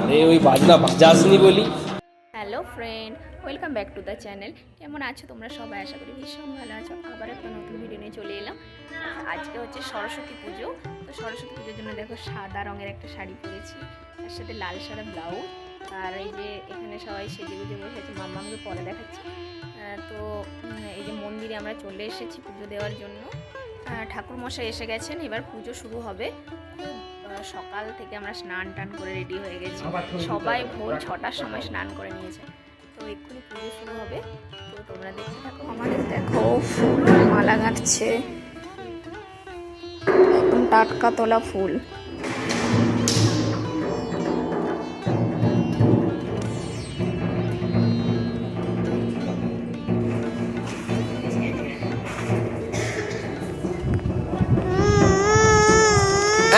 আরে ওই বাজনা বাজাসনি বলি। Hello friend welcome back to the channel কেমন আছো তোমরা সবাই? আশা করি ভীষণ ভালো আছো। আবার একটা নতুন ভিডিও নিয়ে চলে এলাম। আজকে হচ্ছে সরস্বতী পুজো। তো সরস্বতী পুজোর জন্য দেখো সাদা রঙের একটা শাড়ি পরেছি। তার সাথে লাল সাদা ব্লাউজ। আর এই যে এখানে সবাই সেজে গুজে বসে আছে। মাম্মামকে পরে দেখাচ্ছি। তো এই যে মন্দিরে আমরা চলে এসেছি পুজো দেওয়ার জন্য। ঠাকুর মশাই এসে গেছেন এবার পুজো শুরু হবে। খুব সকাল থেকে আমরা স্নান টান করে রেডি হয়ে গেছি। সবাই ভোর ছটার সময় স্নান করে নিয়েছে। তো এক্ষুনি পুজো শুরু হবে। তো তোমরা দেখতে থাকো। আমাদের দেখো ফুল মালা গাঁথছে। একদম টাটকা তোলা ফুল।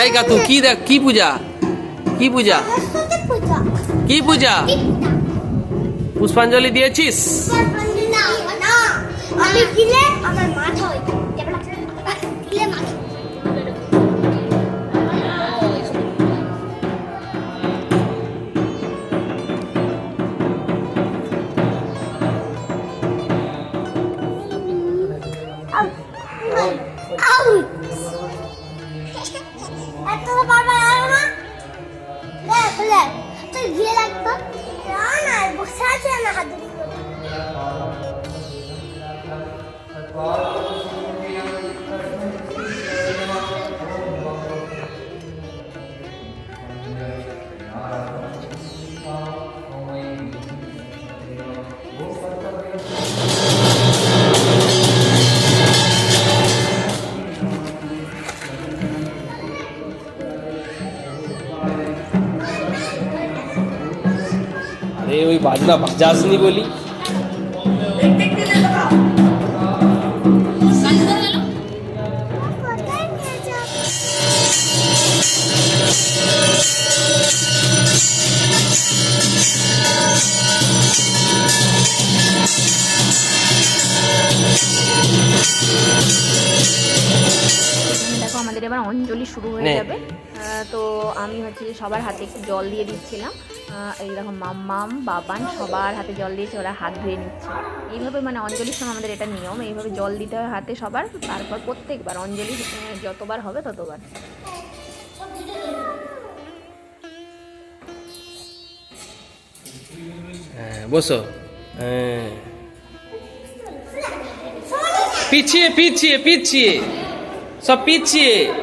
এই কাতু কি দেখ কি পূজা কি পূজা কি পূজা পুষ্পাঞ্জলি দিয়েছিস আমার বাজনা বাজাসনি বলি। দেখো আমাদের এবার অঞ্জলি শুরু হয়ে যাবে। তো আমি হচ্ছে যে সবার হাতে একটু জল দিয়ে দিচ্ছিলাম। আহ, এই দেখো মাম্মাম বাবান সবার হাতে জল দিয়েছে ওরা হাত ধুয়ে নিচ্ছে। এইভাবে মানে অঞ্জলির সময় আমাদের এটা নিয়ম এইভাবে জল দিতে হয় হাতে সবার তারপর প্রত্যেকবার অঞ্জলি যতবার হবে ততবার। হ্যাঁ বসো। হ্যাঁ। পিছিয়ে পিছিয়ে পিছিয়ে। সব পিছিয়ে।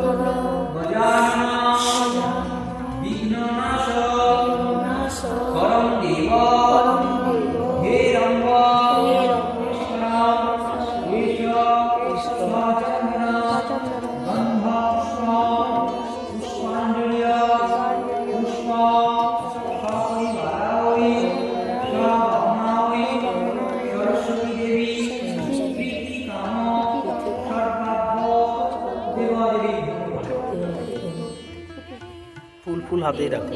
হাতেই রাখো।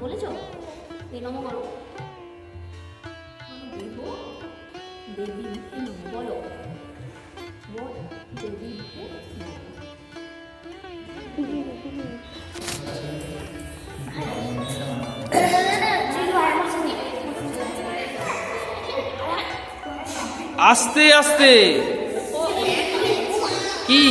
বলেছ? আস্তে আস্তে। কি?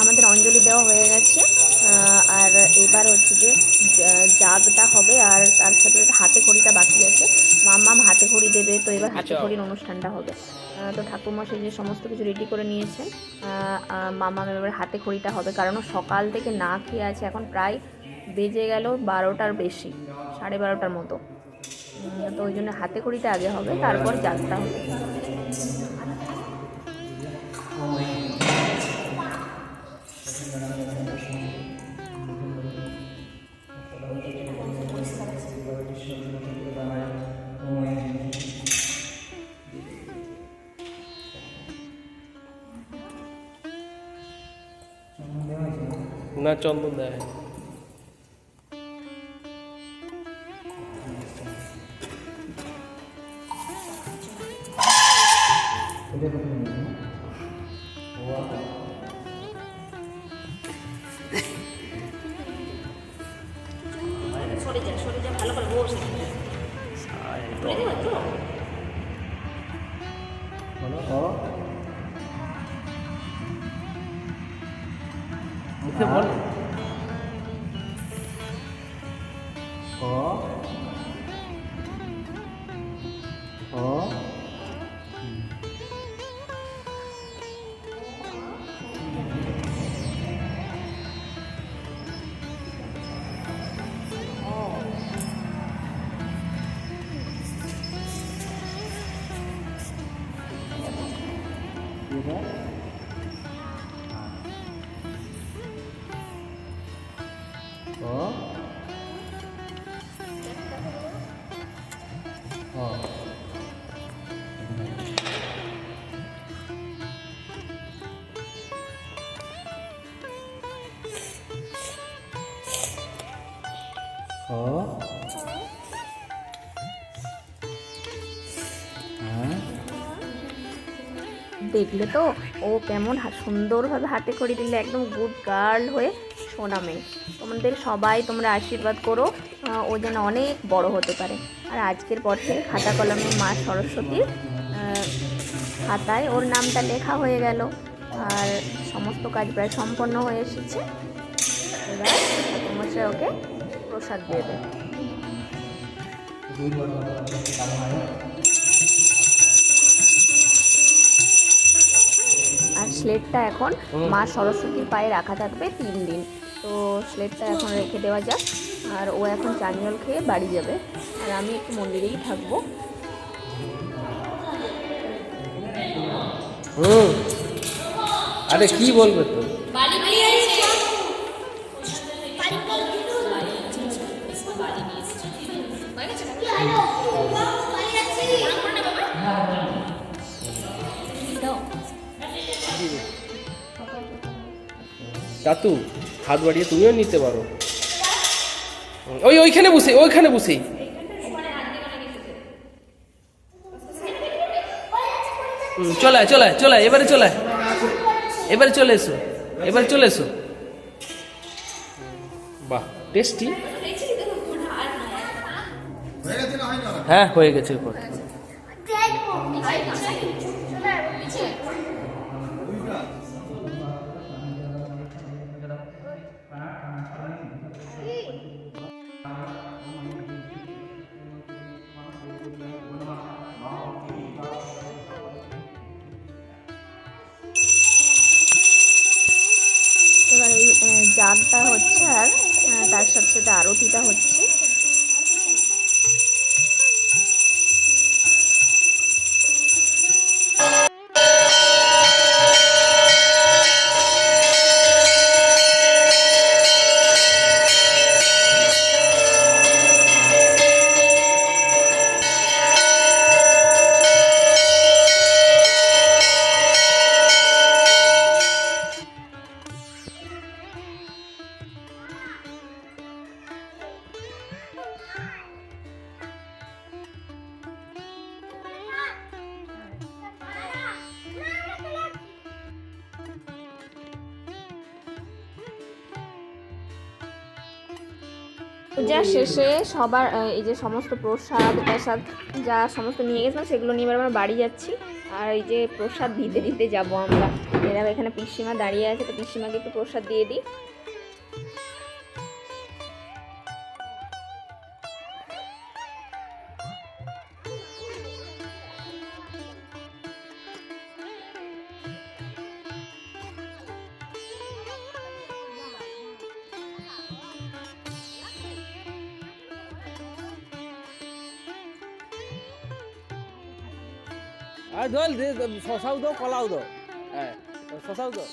আমাদের অঞ্জলি দেওয়া হয়ে গেছে। এবার হচ্ছে যে জাগটা হবে আর তার সাথে হাতে খড়িটা বাকি আছে। মাম্মাম হাতে খড়ি দেবে তো এবার হাতে খড়ির অনুষ্ঠানটা হবে। তো ঠাকুরমশাই যে সমস্ত কিছু রেডি করে নিয়েছেন। মামাম এবার হাতে খড়িটা হবে কারণ সকাল থেকে না খেয়ে আছে এখন প্রায় বেজে গেল বারোটার বেশি সাড়ে বারোটার মতো। তো ওই জন্য হাতে খড়িটা আগে হবে তারপর যাত্রা হবে। না চন্দন দেয়। মুখে বল দেখলে তো? ও কেমন সুন্দরভাবে হাতে খড়ি দিলে, একদম গুড গার্ল হয়ে সোনা মেয়ে। তোমাদের সবাই তোমরা আশীর্বাদ করো ও যেন অনেক বড় হতে পারে। আর আজকের পর থেকে খাতা কলমে মা সরস্বতীর খাতায় ওর নামটা লেখা হয়ে গেল। আর সমস্ত কাজ প্রায় সম্পন্ন হয়ে এসেছে। এবার ঠাকুরমশাই ওকে প্রসাদ দেবে। স্লেটটা এখন মা সরস্বতীর পায়ে রাখা থাকবে তিন দিন। তো স্লেটটা এখন রেখে দেওয়া যাক। আর ও এখন চান জল খেয়ে বাড়ি যাবে। আর আমি একটু মন্দিরেই থাকব। হুম। আরে কি বলবে তো? চাতু হাত বাড়িয়ে তুমিও নিতে পারো। ওই, ওইখানে বসে, ওইখানে বসেই চলে চলে চলে, এবারে চলে। এবারে চলে এসো, এবারে চলে এসো। বাহ টেস্টি হ্যাঁ হয়ে গেছে জাগটা হচ্ছে আর তার সাথে সাথে আরতিটা হচ্ছে। পূজা শেষে সবার এই যে সমস্ত প্রসাদ প্রসাদ যা সমস্ত নিয়ে গেছিলাম সেগুলো নিয়ে এবার আমরা বাড়ি যাচ্ছি। আর এই যে প্রসাদ দিতে দিতে যাব আমরা। এরা এখানে পিসিমা দাঁড়িয়ে আছে, তো পিসিমাকে একটু প্রসাদ দিয়ে দিই। আর জল শশাও দাও কলাও দাও হ্যাঁ শশাও দাও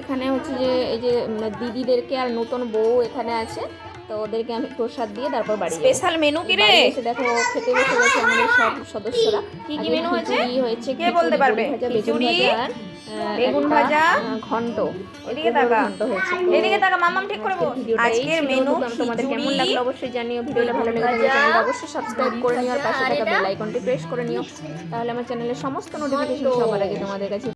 এখানে হচ্ছে যে, এই যে দিদিদেরকে আর নতুন বউ এখানে আছে। তো ওদেরকে আমি প্রসাদ দিয়ে তারপর বাড়ি স্পেশাল মেনু কি রে? দেখো খেতে বসে গেছে আমাদের সব সদস্যরা। কি কি মেনু হয়েছে? হয়েছে কে বলতে পারবে? খিচুড়ি বেগুন ভাজা? ঘন্ট। এদিকে তাকা। ঘন্ট হয়েছে। এদিকে তাকা মামাম ঠিক করে বল। আজকের মেনু তোমাদের কেমন লাগল অবশ্যই জানিও ভিডিওটা ভালো লাগলে চ্যানেলটা অবশ্যই সাবস্ক্রাইব করে নিও আর পাশে থাকা বেল আইকনটি প্রেস করে নিও। তাহলে আমার চ্যানেলের সমস্ত নোটিফিকেশন সবার আগে তোমাদের কাছে